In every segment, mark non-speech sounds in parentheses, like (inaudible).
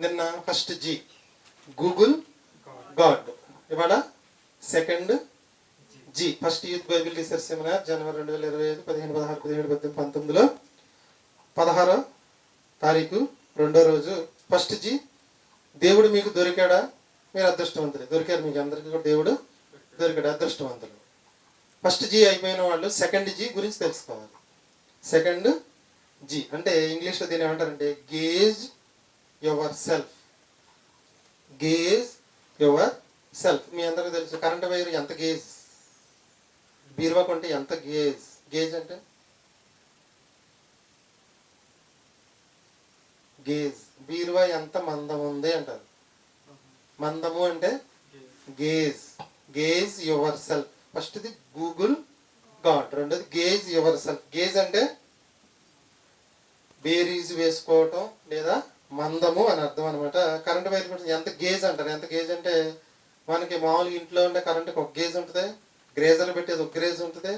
నిన్న first G. Google God. ఇవాళ second G. First youth Bible research seminar జనవరి రెండు వేల ఇరవై ఐదు పదిహేను పదహారు పదిహేడు పద్దెనిమిది పంతొమ్మిదిలో పదహారో తారీఖు రెండో రోజు ఫస్ట్ జీ. దేవుడు మీకు దొరికాడా? మీరు అదృష్టవంతులు. దొరికారు మీకు అందరికీ కూడా దేవుడు దొరికాడు అదృష్టవంతులు. ఫస్ట్ జీ అయిపోయిన వాళ్ళు సెకండ్ జీ గురించి తెలుసుకోవాలి. Second G. అంటే ఇంగ్లీష్లో దీని ఏమంటారంటే gauge yourself gauge yourself మీ అందరికీ తెలుసు కరెంట్ వైర్ ఎంత గేజ్ బీరువా కొంటే ఎంత గేజ్ గేజ్ అంటే? గేజ్ బీరువా ఎంత మందం ఉంది అంటారు. మందము అంటే గేజ్ గేజ్ యువర్ సెల్ఫ్ ఫస్ట్ది గూగుల్ గాడ్ రెండోది గేజ్ యువర్ సెల్ఫ్ గేజ్ అంటే బేరీజ్ వేసుకోవటం లేదా మందము అని అర్థం అనమాట కరెంట్ వైర్ కూడా ఎంత గేజ్ అంటారు? ఎంత గేజ్ అంటే మనకి మామూలుగా ఇంట్లో ఉండే కరెంట్కి ఒక గేజ్ ఉంటుంది. గ్రేజర్ పెట్టేది ఒక గ్రేజ్ ఉంటుంది.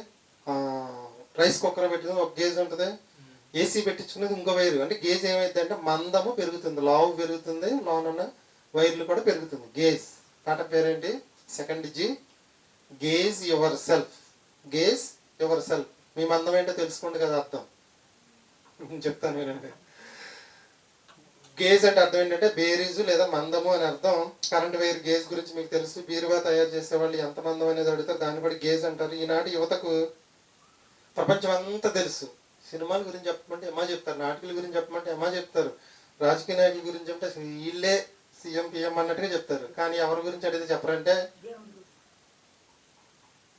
రైస్ కుక్కర్ పెట్టేది ఒక గేజ్ ఉంటుంది. ఏసీ పెట్టించుకునేది ఇంకో వైరు అంటే గేజ్ ఏమైంది అంటే మందము పెరుగుతుంది. లావు పెరుగుతుంది. లోనున్న వైర్లు కూడా పెరుగుతుంది. గేజ్ పాట పేరేంటి second G gauge yourself gauge yourself మీ మందం ఏంటో తెలుసుకోండి కదా అర్థం. (laughs) చెప్తాను వినండి. గేజ్ అంటే అర్థం ఏంటంటే బేరీజు లేదా మందము అని అర్థం. కరెంట్ వైర్ గేజ్ గురించి మీకు తెలుసు. బీరువా తయారు చేసే వాళ్ళు ఎంత మందం అనేది అడుగుతారు దాన్ని బట్టి గేజ్ అంటారు. ఈనాటి యువతకు ప్రపంచం అంతా తెలుసు. సినిమాల గురించి చెప్పమంటే ఎమ్మా చెప్తారు. నాటకాల గురించి చెప్పమంటే ఎమ్మా చెప్తారు. రాజకీయ నాయకుల గురించి చెప్తే వీళ్ళే సీఎం పిఎం అన్నట్టుగా చెప్తారు. కానీ ఎవరి గురించి అడిగితే చెప్పరంటే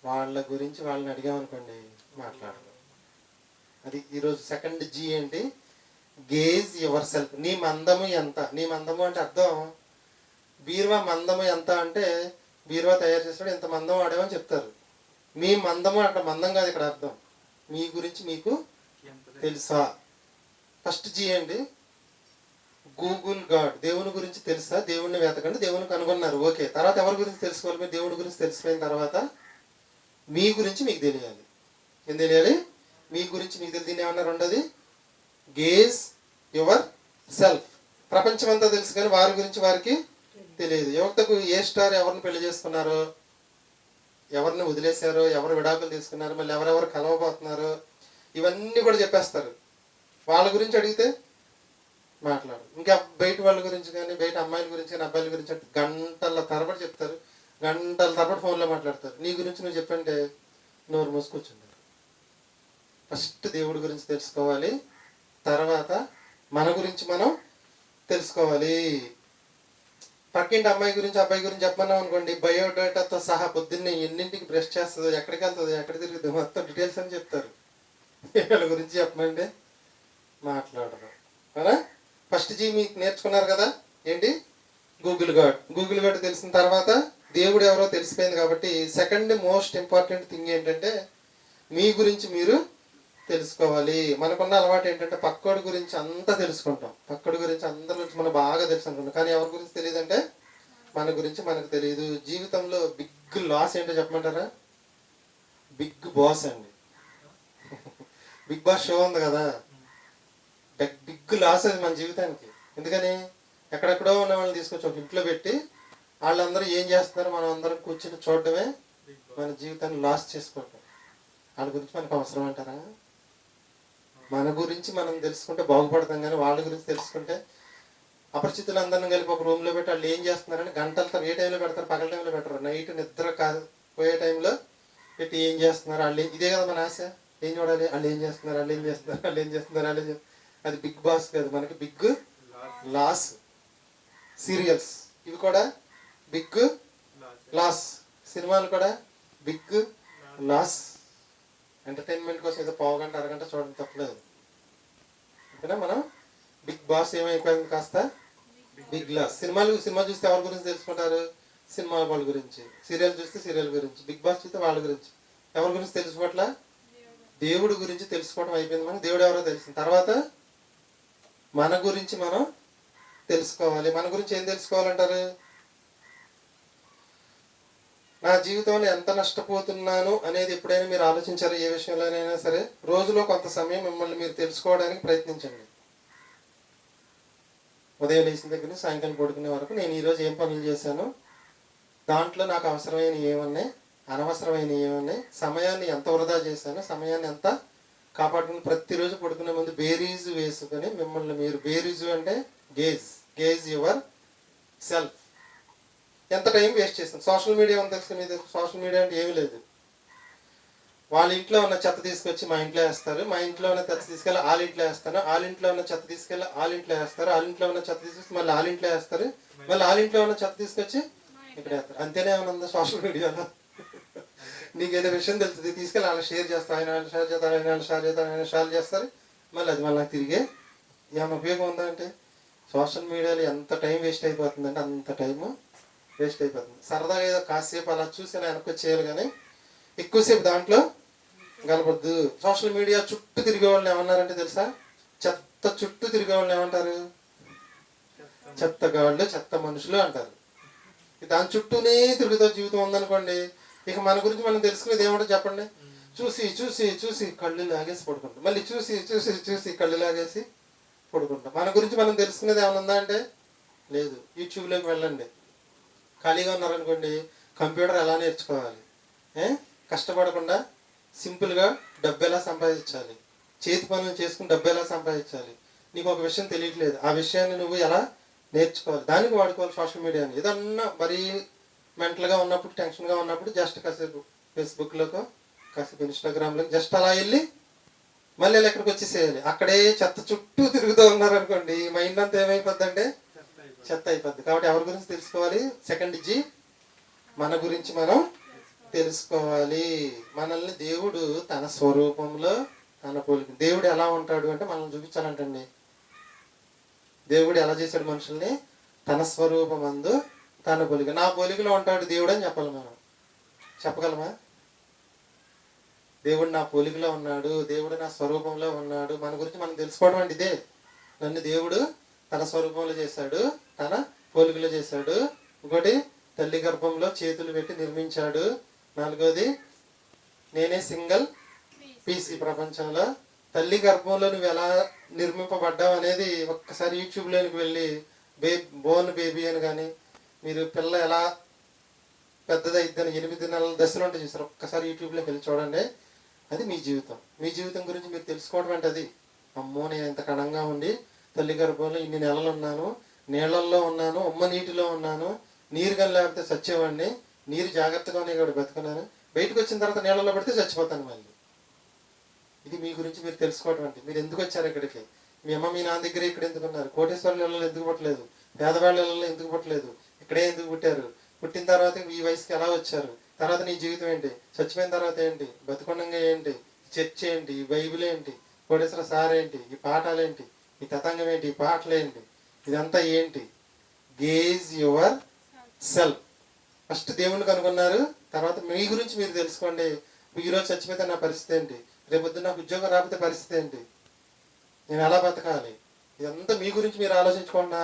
వాళ్ళ గురించి వాళ్ళని అడిగామనుకోండి మాట్లాడరు అది ఈరోజు సెకండ్ జీ ఏంటి? Gauge yourself. నీ మందము ఎంత? నీ మందము అంటే అర్థం? బీరువా మందము ఎంత అంటే బీరువా తయారు చేసాడు ఇంత మందం వాడేమని చెప్తారు. మీ మందము అక్కడ మందం కాదు ఇక్కడ అర్థం. మీ గురించి మీకు తెలుసా? ఫస్ట్ చేయండి గూగుల్ గాడ్. దేవుని గురించి తెలుసా? దేవుణ్ణి వెతకండి దేవుని కనుగొన్నారు. ఓకే. తర్వాత ఎవరి గురించి తెలుసుకోవాలి? మీరు దేవుడి గురించి తెలిసిపోయిన తర్వాత మీ గురించి మీకు తెలియాలి. ఏం తెలియాలి? మీ గురించి మీకు తెలియదు దీన్ని ఏమన్నా రెండోది? గేజ్ యువర్ సెల్ఫ్ ప్రపంచం అంతా తెలుసు కానీ వారి గురించి వారికి తెలియదు. యువతకు ఏ స్టార్ ఎవరిని పెళ్ళి చేసుకున్నారో? ఎవరిని వదిలేశారో? ఎవరు విడాకులు తీసుకున్నారు? మళ్ళీ ఎవరెవరు కలవబోతున్నారు? ఇవన్నీ కూడా చెప్పేస్తారు. వాళ్ళ గురించి అడిగితే మాట్లాడు. ఇంకా బయట వాళ్ళ గురించి కానీ బయట అమ్మాయిల గురించి కానీ అబ్బాయిల గురించి అంటే గంటల తరబడి చెప్తారు. గంటల తరబడి ఫోన్లో మాట్లాడతారు. నీ గురించి నువ్వు చెప్పంటే నోరు మూసుకొచ్చుంటారు. ఫస్ట్ దేవుడి గురించి తెలుసుకోవాలి. తర్వాత మన గురించి మనం తెలుసుకోవాలి. పక్కింటి అమ్మాయి గురించి అబ్బాయి గురించి చెప్పమన్నాం అనుకోండి బయోడేటాతో సహా పొద్దున్నే ఎన్నింటికి బ్రష్ చేస్తుందో ఎక్కడికి వెళ్తుందో ఎక్కడ తిరుగుతుందో మొత్తం డీటెయిల్స్ అని చెప్తారు. వీళ్ళ గురించి చెప్పమంటే మాట్లాడరు. అవునా? ఫస్ట్ జీ మీకు నేర్చుకున్నారు కదా? ఏంటి? Google God. గూగుల్ గాడ్ తెలిసిన తర్వాత దేవుడు ఎవరో తెలిసిపోయింది కాబట్టి సెకండ్ మోస్ట్ ఇంపార్టెంట్ థింగ్ ఏంటంటే మీ గురించి మీరు తెలుసుకోవాలి. మనకున్న అలవాటు ఏంటంటే పక్కోడి గురించి అంతా తెలుసుకుంటాం. పక్కోడి గురించి అందరి గురించి మనం బాగా తెలుసు అనుకుంటాం. కానీ ఎవరి గురించి తెలియదంటే మన గురించి మనకు తెలియదు. జీవితంలో బిగ్ లాస్ ఏంటో చెప్పమంటారా? బిగ్ బాస్ అండి. బిగ్ బాస్ షో ఉంది కదా. బిగ్ లాస్ అది మన జీవితానికి. ఎందుకని? ఎక్కడెక్కడో ఉన్న వాళ్ళని తీసుకొచ్చి ఒక ఇంట్లో పెట్టి వాళ్ళందరూ ఏం చేస్తున్నారో మనం అందరం కూర్చొని చూడడమే మన జీవితాన్ని లాస్ చేసుకోవటం వాళ్ళ గురించి మనకు అవసరం అంటారా? మన గురించి మనం తెలుసుకుంటే బాగుపడతాం కానీ వాళ్ళ గురించి తెలుసుకుంటే అపరిచితులందరిని కలిపి ఒక రూమ్లో పెట్టి వాళ్ళు ఏం చేస్తున్నారని గంటలు తర్వాత ఏ టైంలో పెడతారు? పగల టైంలో పెట్టరు నైట్ నిద్ర కాదు పోయే టైంలో పెట్టి ఏం చేస్తున్నారు? వాళ్ళు ఏం- ఇదే కదా మన ఆశ. ఏం చూడాలి? వాళ్ళు ఏం చేస్తున్నారు? వాళ్ళు ఏం చేస్తున్నారు? వాళ్ళు ఏం చేస్తున్నారు? వాళ్ళు అది బిగ్ బాస్ కాదు. మనకి బిగ్ లాస్ సీరియల్స్ ఇవి కూడా బిగ్ లాస్ సినిమాలు కూడా బిగ్ లాస్ ఎంటర్టైన్మెంట్ కోసం ఏదో పావు గంట అరగంట చూడడం తప్పలేదు. ఓకేనా మనం? బిగ్ బాస్ ఏమైపోయింది కాస్త. బిగ్ గ్లాస్ సినిమాలు సినిమా చూస్తే ఎవరి గురించి తెలుసుకుంటారు? సినిమా వాళ్ళ గురించి. సీరియల్ చూస్తే సీరియల్ గురించి. బిగ్ బాస్ చూస్తే వాళ్ళ గురించి. ఎవరి గురించి తెలుసుకోవట్లా? దేవుడి గురించి తెలుసుకోవడం అయిపోయింది మనం దేవుడు ఎవరో తెలిసింది. తర్వాత మన గురించి మనం తెలుసుకోవాలి. మన గురించి ఏం తెలుసుకోవాలంటారు? నా జీవితంలో ఎంత నష్టపోతున్నాను అనేది ఎప్పుడైనా మీరు ఆలోచించారు? ఏ విషయంలోనైనా సరే రోజులో కొంత సమయం మిమ్మల్ని మీరు తెలుసుకోవడానికి ప్రయత్నించండి. ఉదయం లేచిన దగ్గర నుంచి సాయంకాలం పడుకునే వరకు నేను ఈరోజు ఏం పనులు చేశాను? దాంట్లో నాకు అవసరమైన ఏమున్నాయి? అనవసరమైన ఏమున్నాయి? సమయాన్ని ఎంత వృధా చేశాను? సమయాన్ని ఎంత కాపాడుకుని ప్రతిరోజు పడుకునే ముందు బేరీజు వేసుకొని మిమ్మల్ని మీరు బేరీజు అంటే గేజ్ గేజ్ యువర్ సెల్ఫ్. ఎంత టైం వేస్ట్ చేస్తాం? సోషల్ మీడియా ఉంది తెలుసు మీద? సోషల్ మీడియా అంటే ఏమీ లేదు. వాళ్ళ ఇంట్లో ఉన్న చెత్త తీసుకొచ్చి మా ఇంట్లో వేస్తారు. మా ఇంట్లో ఉన్న చెత్త తీసుకెళ్ళి వాళ్ళ ఇంట్లో వేస్తాను వాళ్ళ ఇంట్లో ఉన్న చెత్త తీసుకెళ్ళి వాళ్ళ ఇంట్లో వేస్తారు. వాళ్ళ ఇంట్లో ఉన్న చెత్త తీసుకొచ్చి మళ్ళీ వాళ్ళ ఇంట్లో వేస్తారు. మళ్ళీ వాళ్ళ ఇంట్లో ఉన్న చెత్త తీసుకొచ్చి ఇక్కడ వేస్తారు. అంతేనే ఏమైనా ఉందా సోషల్ మీడియాలో? నీకు ఏదో విషయం తెలుస్తుంది తీసుకెళ్ళి వాళ్ళు షేర్ చేస్తారు ఆయన వాళ్ళు షేర్ చేస్తారు ఆయన వాళ్ళు షేర్ చేస్తారు ఆయన షేర్ చేస్తారు. మళ్ళీ అది మళ్ళీ నాకు తిరిగే ఏమైనా ఉపయోగం ఉందా అంటే? సోషల్ మీడియాలో ఎంత టైం వేస్ట్ అయిపోతుందంటే అంత టైము వేస్ట్ అయిపోతుంది. సరదాగా ఏదో కాసేపు అలా చూసి అలా వెనక్కి వచ్చేయాలి కానీ ఎక్కువసేపు దాంట్లో కలపద్దు సోషల్ మీడియా చుట్టూ తిరిగే వాళ్ళని ఏమన్నారంటే తెలుసా? చెత్త చుట్టూ తిరిగే వాళ్ళని ఏమంటారు? చెత్త గాళ్ళు చెత్త మనుషులు అంటారు. దాని చుట్టూనే తిరుగుతా జీవితం ఉందనుకోండి. ఇక మన గురించి మనం తెలుసుకునేది ఏమంటో చెప్పండి. చూసి చూసి చూసి కళ్ళు లాగేసి పడుకుంటాం. మళ్ళీ చూసి చూసి చూసి కళ్ళు లాగేసి పడుకుంటాం. మన గురించి మనం తెలుసుకునేది ఏమైనా ఉందా అంటే లేదు. యూట్యూబ్లోకి వెళ్ళండి. ఖాళీగా ఉన్నారనుకోండి కంప్యూటర్ ఎలా నేర్చుకోవాలి? ఏ? కష్టపడకుండా సింపుల్గా డబ్బు ఎలా సంపాదించాలి? చేతి పనులు చేసుకుని డబ్బు ఎలా సంపాదించాలి? నీకు ఒక విషయం తెలియట్లేదు. ఆ విషయాన్ని నువ్వు ఎలా నేర్చుకోవాలి? దానికి వాడుకోవాలి సోషల్ మీడియాని ఏదన్నా మరీ మెంటల్గా ఉన్నప్పుడు టెన్షన్గా ఉన్నప్పుడు జస్ట్ కాసేపు ఫేస్బుక్లోకో కాసేపు ఇన్స్టాగ్రామ్లో జస్ట్ అలా వెళ్ళి మళ్ళీ వెళ్ళి ఎక్కడికి వచ్చేసేయాలి. అక్కడే చెత్త చుట్టూ తిరుగుతూ ఉన్నారనుకోండి మైండ్ అంతా ఏమైపోద్ది అంటే చెత్త అయిపోద్ది. కాబట్టి ఎవరి గురించి తెలుసుకోవాలి? సెకండ్ జీ మన గురించి మనం తెలుసుకోవాలి. మనల్ని దేవుడు తన స్వరూపంలో తన పోలికి దేవుడు ఎలా ఉంటాడు అంటే మనల్ని చూపించాలంటండి. దేవుడు ఎలా చేశాడు మనుషుల్ని? తన స్వరూపమందు తన పోలిక. నా పోలికలో ఉంటాడు దేవుడు అని చెప్పాలి మనం. చెప్పగలమా? దేవుడు నా పోలికలో ఉన్నాడు దేవుడు నా స్వరూపంలో ఉన్నాడు. మన గురించి మనం తెలుసుకోవడం అంటే ఇదే. నన్ను దేవుడు తన స్వరూపంలో చేశాడు తన పోలికలో చేశాడు. ఇంకోటి తల్లి గర్భంలో చేతులు పెట్టి నిర్మించాడు. నాలుగోది నేనే సింగల్ పీసీ ప్రపంచంలో. తల్లి గర్భంలో నువ్వు ఎలా నిర్మింపబడ్డావు అనేది ఒక్కసారి యూట్యూబ్లోనికి వెళ్ళి బే బోర్న్ బేబీ అని కానీ మీరు పిల్ల ఎలా పెద్దదైద్దని ఎనిమిది నెలల దశలో ఉంటే చూసారు ఒక్కసారి యూట్యూబ్లోకి వెళ్ళి చూడండి. అది మీ జీవితం. మీ జీవితం గురించి మీరు తెలుసుకోవడం అంటే అది? అమ్మో నేను ఇంత కణంగా ఉండి తల్లి గర్భంలో ఇన్ని నెలలు ఉన్నాను. నీళ్ళల్లో ఉన్నాను. ఉమ్మ నీటిలో ఉన్నాను. నీరు కానీ లేకపోతే చచ్చేవాడిని నీరు జాగ్రత్తగానే కూడా బతుకున్నాను. బయటకు వచ్చిన తర్వాత నీళ్ళలో పడితే చచ్చిపోతాను మళ్ళీ. ఇది మీ గురించి మీరు తెలుసుకోవటం అంటే. మీరు ఎందుకు వచ్చారు ఇక్కడికి? మీ అమ్మ మీ నాన్న దగ్గర ఇక్కడ ఎందుకు ఉన్నారు? కోటేశ్వరుల ఇళ్ళలో ఎందుకు పుట్టలేదు? పేదవాళ్ళ ఇళ్ళలో ఎందుకు పుట్టలేదు? ఇక్కడే ఎందుకు పుట్టారు? పుట్టిన తర్వాత ఈ వయసుకి ఎలా వచ్చారు? తర్వాత నీ జీవితం ఏంటి? చచ్చిపోయిన తర్వాత ఏంటి? బతుకుండంగా ఏంటి? చర్చ్ ఏంటి? ఈ బైబిల్ ఏంటి? కోటేశ్వర సార్ ఏంటి? ఈ పాఠాలు ఏంటి? ఈ తతంగం ఏంటి? ఈ పాటలు ఏంటి? ఇదంతా ఏంటి? గేజ్ యువర్ సెల్ఫ్ ఫస్ట్ దేవుని కనుగొన్నారు. తర్వాత మీ గురించి మీరు తెలుసుకోండి. ఈ రోజు చచ్చిపోతే నా పరిస్థితి ఏంటి? రేపొద్దు నాకు ఉద్యోగం రాకపోతే పరిస్థితి ఏంటి? నేను ఎలా బతకాలి? ఇదంతా మీ గురించి మీరు ఆలోచించకుండా.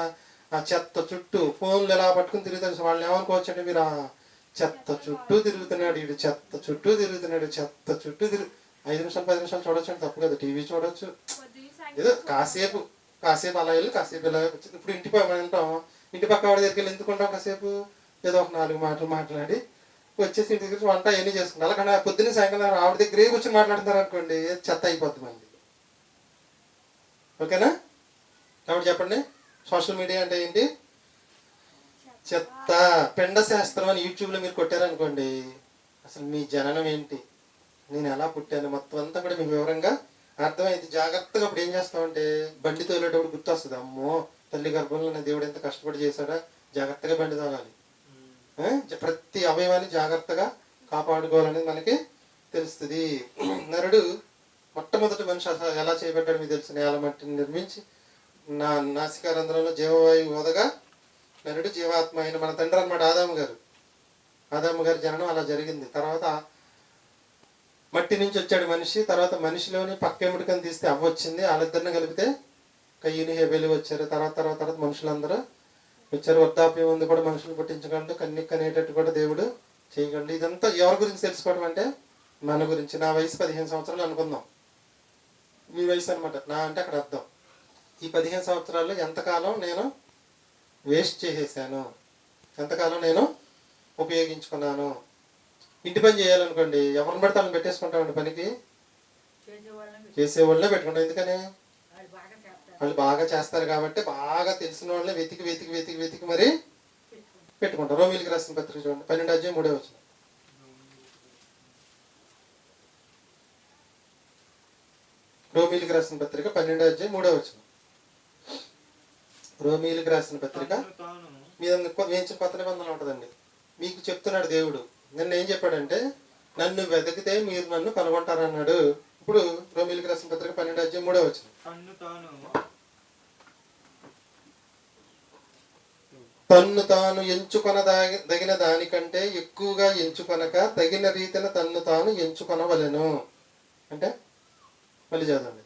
ఆ చెత్త చుట్టూ ఫోన్లు ఎలా పట్టుకుని తిరుగుతారు వాళ్ళని ఏమనుకోవచ్చు అంటే మీరు? ఆ చెత్త చుట్టూ తిరుగుతున్నాడు వీడు చెత్త చుట్టూ తిరుగుతున్నాడు చెత్త చుట్టూ తిరుగు ఐదు నిమిషాలు పది నిమిషాలు చూడొచ్చు అంటే తప్పు కదా. టీవీ చూడొచ్చు. ఏదో కాసేపు కాసేపు అలా వెళ్ళి కాసేపు ఇలా వచ్చింది ఇప్పుడు ఇంటి పక్క ఉంటాం. ఇంటి పక్క వాడి దగ్గరికి వెళ్ళి ఎందుకు ఉంటాం కాసేపు? ఏదో ఒక నాలుగు మాటలు మాట్లాడి వచ్చేసి ఇంటి దగ్గర వంట అవన్నీ చేసుకుంటాం. కానీ పొద్దున్న సాయంకాలం ఆవిడ దగ్గరే కూర్చొని మాట్లాడుతున్నారు అనుకోండి చెత్త అయిపోద్ది మంది ఓకేనా? కాబట్టి చెప్పండి? సోషల్ మీడియా అంటే ఏంటి? చెత్త. పెండ శాస్త్రం అని యూట్యూబ్లో మీరు కొట్టారనుకోండి అసలు మీ జననం ఏంటి? నేను ఎలా పుట్టాను? మొత్తం అంతా కూడా మీకు వివరంగా అర్థమైంది. జాగ్రత్తగా అప్పుడు ఏం చేస్తామంటే బండి తోలేటప్పుడు గుర్తొస్తుంది అమ్మో తల్లి గర్భంలో నా దేవుడు ఎంత కష్టపడి చేశాడా జాగ్రత్తగా బండి తోలాలి? జ- ప్రతి అవయవాన్ని జాగ్రత్తగా కాపాడుకోవాలనేది మనకి తెలుస్తుంది. (clears throat) నరుడు మొట్టమొదటి మనిషి అసలు ఎలా చేయబడ్డాడు మీకు తెలుసు. నేల మట్టిని నిర్మించి నా నాసికారంధ్రంలో జీవవాయువు వదగా నరుడు జీవాత్మ అయిన మన తండ్రి అన్నమాట ఆదాము గారు. ఆదాము గారి జననం అలా జరిగింది. తర్వాత మట్టి నుంచి వచ్చాడు మనిషి తర్వాత మనిషిలోని పక్కెముడికని తీస్తే అవ్వ వచ్చింది వాళ్ళిద్దరిని కలిపితే కయ్యూని హేబెలి వచ్చారు. తర్వాత తర్వాత తర్వాత మనుషులందరూ వచ్చారు. వృద్ధాప్యం ఉంది కూడా మనుషులు పుట్టించగలడు కన్నిక్ అనేటట్టు కూడా దేవుడు చేయగలడు ఇదంతా ఎవరి గురించి తెలుసుకోవడం అంటే మన గురించి. నా వయసు పదిహేను సంవత్సరాలు అనుకుందాం. మీ వయసు అనమాట నా అంటే అక్కడ అర్థం. ఈ పదిహేను సంవత్సరాల్లో ఎంతకాలం నేను వేస్ట్ చేసేసాను? ఎంతకాలం నేను ఉపయోగించుకున్నాను? ఇంటి పని చేయాలనుకోండి ఎవరిని పడితే వాళ్ళని పెట్టేసుకుంటామండి పనికి? చేసేవాళ్ళే పెట్టుకుంటాం. ఎందుకని? వాళ్ళు బాగా చేస్తారు. కాబట్టి బాగా తెలిసిన వాళ్ళే వెతికి వెతికి వెతికి వెతికి మరి పెట్టుకుంటాం. రోమిలికి రాసిన పత్రిక చూడండి. పన్నెండు అధ్యాయం మూడే వచ్చిన రోమిలికి రాసిన పత్రిక పన్నెండు అధ్యాయం మూడే వచ్చిన రోమిలికి రాసిన పత్రిక మీద వేయించిన కొత్త నిబంధన ఉంటుందండి. మీకు చెప్తున్నాడు దేవుడు. నిన్న ఏం చెప్పాడంటే నన్ను వెతికితే మీరు నన్ను కనుగొంటారన్నాడు ఇప్పుడు రోమిలికి రాసిన పత్రిక పన్నెండు అధ్యాయం మూడో వచ్చిన తన్ను తాను ఎంచుకొన దగిన దానికంటే ఎక్కువగా ఎంచుకొనక తగిన రీతిన తన్ను తాను ఎంచుకొనవలెను. అంటే మళ్ళీ చదవండి.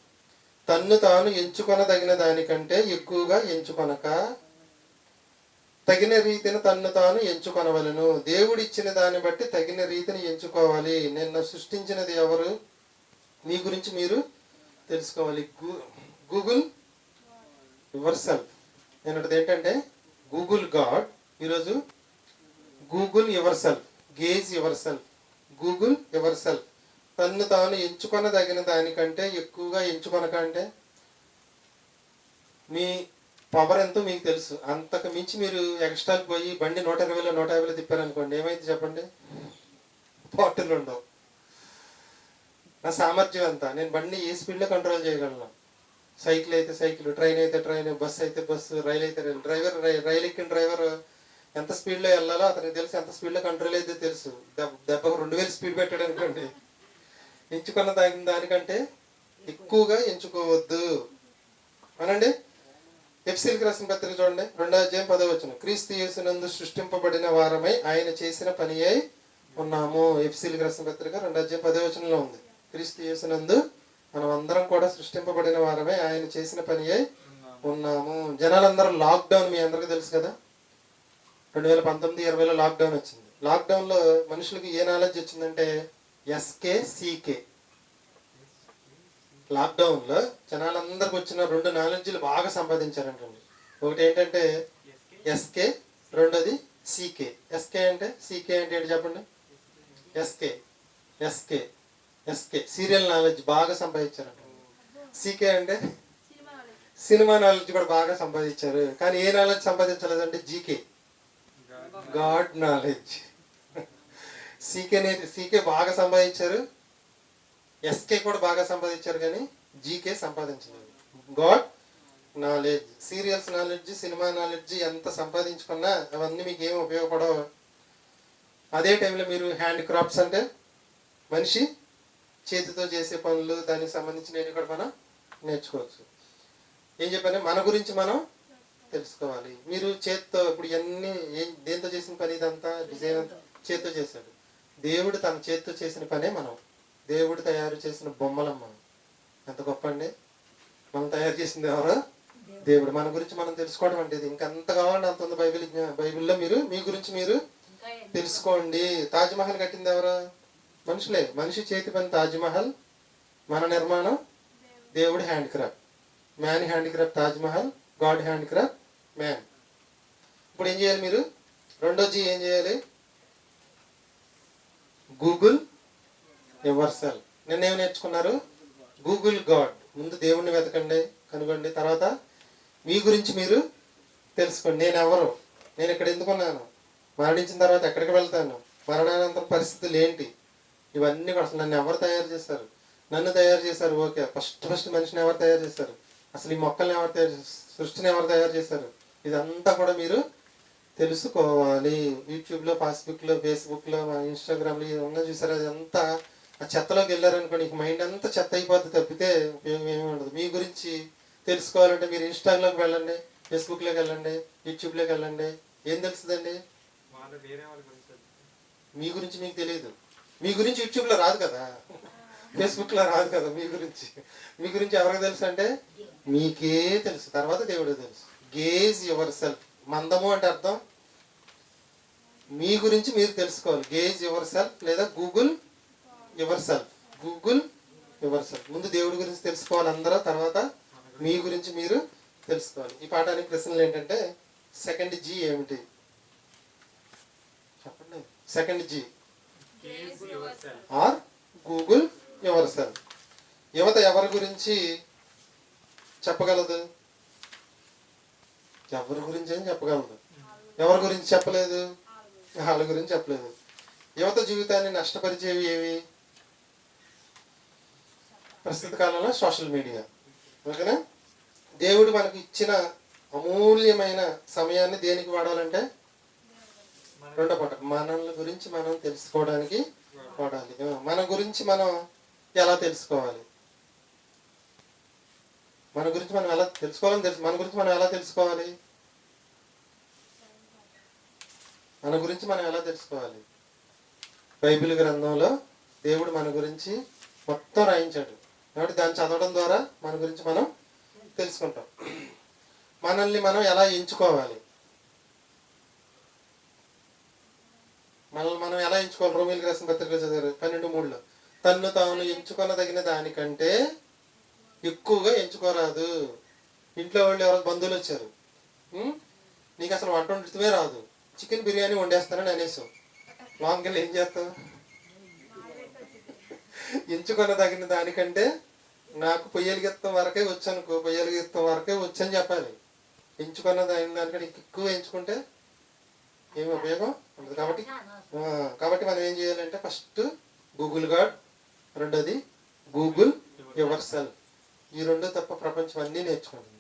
తన్ను తాను ఎంచుకొనదగిన దానికంటే ఎక్కువగా ఎంచుకొనక తగిన రీతిని తన్ను తాను ఎంచుకొనవలను. దేవుడిచ్చిన దాన్ని బట్టి తగిన రీతిని ఎంచుకోవాలి. నిన్న సృష్టించినది ఎవరు? మీ గురించి మీరు తెలుసుకోవాలి. గూగుల్ యువర్ సెల్ఫ్ నేనది ఏంటంటే గూగుల్ గాడ్. ఈరోజు Google yourself gauge yourself Google yourself తన్ను తాను ఎంచుకొనదగిన దానికంటే ఎక్కువగా ఎంచుకొనకంటే మీ పవర్ ఎంతో మీకు తెలుసు. అంతకు మించి మీరు ఎక్స్ట్రాకి పోయి బండి నూట ఇరవైలో నూట యాభైలో తిప్పారనుకోండి ఏమైంది చెప్పండి? బాటిల్ ఉండవు. నా సామర్థ్యం ఎంత? నేను బండి ఏ స్పీడ్లో కంట్రోల్ చేయగలను? సైకిల్ అయితే సైకిల్ ట్రైన్ అయితే ట్రైన్ బస్ అయితే బస్సు రైలు అయితే రైలు. డ్రైవర్ రైలు ఎక్కిన డ్రైవర్ ఎంత స్పీడ్లో వెళ్ళాలో అతనికి తెలుసు. ఎంత స్పీడ్లో కంట్రోల్ అయితే తెలుసు. దెబ్బ దెబ్బకు రెండు వేలు స్పీడ్ పెట్టాడు అనుకోండి. ఎంచుకున్న దాని దానికంటే ఎక్కువగా ఎంచుకోవద్దు. అనండి? ఎఫ్సీల్కి రాసిన పత్రిక చూడండి. రెండో అధ్యాయం పదో వచ్చిన క్రీస్తు యేసునందు సృష్టింపబడిన వారమై ఆయన చేసిన పని అయి ఉన్నాము. ఎఫ్సీల్కి రాసిన పత్రిక రెండో అధ్యాయం పదో వచనంలో ఉంది. క్రీస్తు యేసునందు మనం అందరం కూడా సృష్టింపబడిన వారమై ఆయన చేసిన పని అయి ఉన్నాము. జనాలందరూ లాక్డౌన్ మీ అందరికీ తెలుసు కదా? రెండు వేల పంతొమ్మిది ఇరవైలో లాక్డౌన్ వచ్చింది. లాక్డౌన్లో మనుషులకి ఏ నాలెడ్జ్ వచ్చిందంటే ఎస్కే సీకే లాక్డౌన్లో జనాలందరికి వచ్చిన రెండు నాలెడ్జ్లు బాగా సంపాదించారంటండి. ఒకటి ఏంటంటే ఎస్కే రెండోది సీకే ఎస్కే అంటే సీకే అంటే ఏంటి చెప్పండి? SK SK SK serial knowledge బాగా సంపాదించారంట. సీకే అంటే సినిమా నాలెడ్జ్ కూడా బాగా సంపాదించారు. కానీ ఏ knowledge సంపాదించలేదంటే GK God knowledge. CK CK బాగా సంపాదించారు. ఎస్కే కూడా బాగా సంపాదించారు కానీ GK సంపాదించలేదు. God knowledge serials knowledge cinema knowledge ఎంత సంపాదించుకున్నా అవన్నీ మీకు ఏం ఉపయోగపడవు. అదే టైంలో మీరు హ్యాండ్ క్రాఫ్ట్స్ అంటే మనిషి చేతితో చేసే పనులు దానికి సంబంధించినవి కూడా మనం నేర్చుకోవచ్చు. ఏం చెప్పాను? మన గురించి మనం తెలుసుకోవాలి. మీరు చేత్తో ఇప్పుడు ఇవన్నీ ఏం దేంతో చేసిన పని ఇదంతా? డిజైన్ అంతా చేత్తో చేశాడు. దేవుడు తన చేత్తో చేసిన పనే మనం. దేవుడు తయారు చేసిన బొమ్మలం మనం ఎంత గొప్ప అండి మనం తయారు చేసింది ఎవరు? దేవుడు. మన గురించి మనం తెలుసుకోవడం అంటే ఇది ఇంకంత కావాలంటే అంత ఉంది బైబిల్ బైబిల్లో మీరు మీ గురించి మీరు తెలుసుకోండి. తాజ్ మహల్ కట్టింది ఎవరు? మనుషులే. మనిషి చేతి పని తాజ్ మహల్ మన నిర్మాణం దేవుడి. Handcraft man handcraft Taj Mahal God handcraft man. ఇప్పుడు ఏం చేయాలి మీరు? రెండో జీ ఏం చేయాలి? గూగుల్ యువర్ సెల్ నిన్న ఏం నేర్చుకున్నారు? గూగుల్ గాడ్ ముందు దేవుణ్ణి వెతకండి కనుగొండి. తర్వాత మీ గురించి మీరు తెలుసుకోండి. నేను ఎవరు? నేను ఇక్కడ ఎందుకున్నాను మరణించిన తర్వాత ఎక్కడికి వెళ్తాను? మరణానంతరం పరిస్థితులు ఏంటి? ఇవన్నీ కూడా అసలు నన్ను ఎవరు తయారు చేశారు? నన్ను తయారు చేశారు ఓకే. ఫస్ట్ ఫస్ట్ మనిషిని ఎవరు తయారు చేశారు? అసలు ఈ మొక్కల్ని ఎవరు తయారు సృష్టిని ఎవరు తయారు చేశారు? ఇదంతా కూడా మీరు తెలుసుకోవాలి. యూట్యూబ్లో ఫేస్బుక్లో ఫేస్బుక్లో ఇన్స్టాగ్రామ్లో ఇది ఉన్న చూసారు? అదంతా ఆ చెత్తలోకి వెళ్ళారనుకోండి నీకు మైండ్ అంతా చెత్త అయిపోద్ది తప్పితే ఉపయోగం ఏమీ ఉండదు. మీ గురించి తెలుసుకోవాలంటే మీరు ఇన్స్టాగ్లోకి వెళ్ళండి ఫేస్బుక్లోకి వెళ్ళండి యూట్యూబ్లోకి వెళ్ళండి. ఏం తెలుస్తుందండి. మీ గురించి మీకు తెలియదు. మీ గురించి యూట్యూబ్లో రాదు కదా. ఫేస్బుక్లో రాదు కదా మీ గురించి. మీ గురించి ఎవరికి తెలుసు అంటే మీకే తెలుసు. తర్వాత దేవుడు తెలుసు. గేజ్ యువర్ సెల్ఫ్ మందము అంటే అర్థం. మీ గురించి మీరు తెలుసుకోవాలి. గేజ్ యువర్ సెల్ఫ్ లేదా Google yourself Google yourself ముందు దేవుడి గురించి తెలుసుకోవాలి అందరూ తర్వాత మీ గురించి మీరు తెలుసుకోవాలి. ఈ పాఠానికి ప్రశ్నలు ఏంటంటే సెకండ్ జీ ఏమిటి? చెప్పండి. Second G or Google yourself యువత ఎవరి గురించి చెప్పగలదు? ఎవరి గురించి అని చెప్పగలదు. ఎవరి గురించి చెప్పలేదు? వాళ్ళ గురించి చెప్పలేదు. యువత జీవితాన్ని నష్టపరిచేవి ఏవి? ప్రస్తుత కాలంలో సోషల్ మీడియా. ఓకేనా? దేవుడు మనకి ఇచ్చిన అమూల్యమైన సమయాన్ని దేనికి వాడాలంటే? రెండో పాట మనల్ని గురించి మనం తెలుసుకోవడానికి వాడాలి. మన గురించి మనం ఎలా తెలుసుకోవాలి? మన గురించి మనం ఎలా తెలుసుకోవాలని తెలుసు. మన గురించి మనం ఎలా తెలుసుకోవాలి? మన గురించి మనం ఎలా తెలుసుకోవాలి? బైబిల్ గ్రంథంలో దేవుడు మన గురించి మొత్తం రాయించాడు. కాబట్టి దాన్ని చదవడం ద్వారా మన గురించి మనం తెలుసుకుంటాం. మనల్ని మనం ఎలా ఎంచుకోవాలి? మనల్ని మనం ఎలా ఎంచుకోవాలి? రోమిల్ రాసిన పత్రికలు చదివారు పన్నెండు మూడులో. తన్ను తాను ఎంచుకొనదగిన దానికంటే ఎక్కువగా ఎంచుకోరాదు. ఇంట్లో వాళ్ళు ఎవరో బంధువులు వచ్చారు. నీకు అసలు వంట వండుతూనే రాదు. చికెన్ బిర్యానీ వండేస్తానని అనేసావు. లాంగ్ ఏం చేస్తావు? ఎంచుకొనదగిన దానికంటే నాకు పొయ్యలిగెత్తం వరకే వచ్చానుకో పొయ్యలిగిత్తం వరకే వచ్చని చెప్పాలి. ఎంచుకున్న దాని దానికంటే ఎక్కువ ఎంచుకుంటే ఏమి ఉపయోగం ఉండదు. కాబట్టి కాబట్టి మనం ఏం చేయాలంటే ఫస్ట్ గూగుల్ గాడ్ రెండోది గూగుల్ యువర్ ఈ రెండు తప్ప ప్రపంచం అన్నీ నేర్చుకుంటుంది.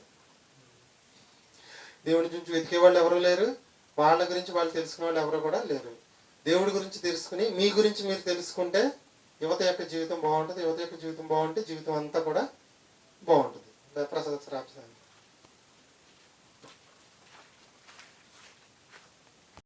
దేవుడి గురించి వెతికే వాళ్ళు ఎవరు లేరు వాళ్ళ గురించి వాళ్ళు తెలుసుకునే వాళ్ళు ఎవరు కూడా లేరు. దేవుడి గురించి తెలుసుకుని మీ గురించి మీరు తెలుసుకుంటే యువత యొక్క జీవితం బాగుంటుంది యువత యొక్క జీవితం బాగుంటే జీవితం అంతా కూడా బాగుంటుంది. ప్రసాద శ్రాప్సాన్ని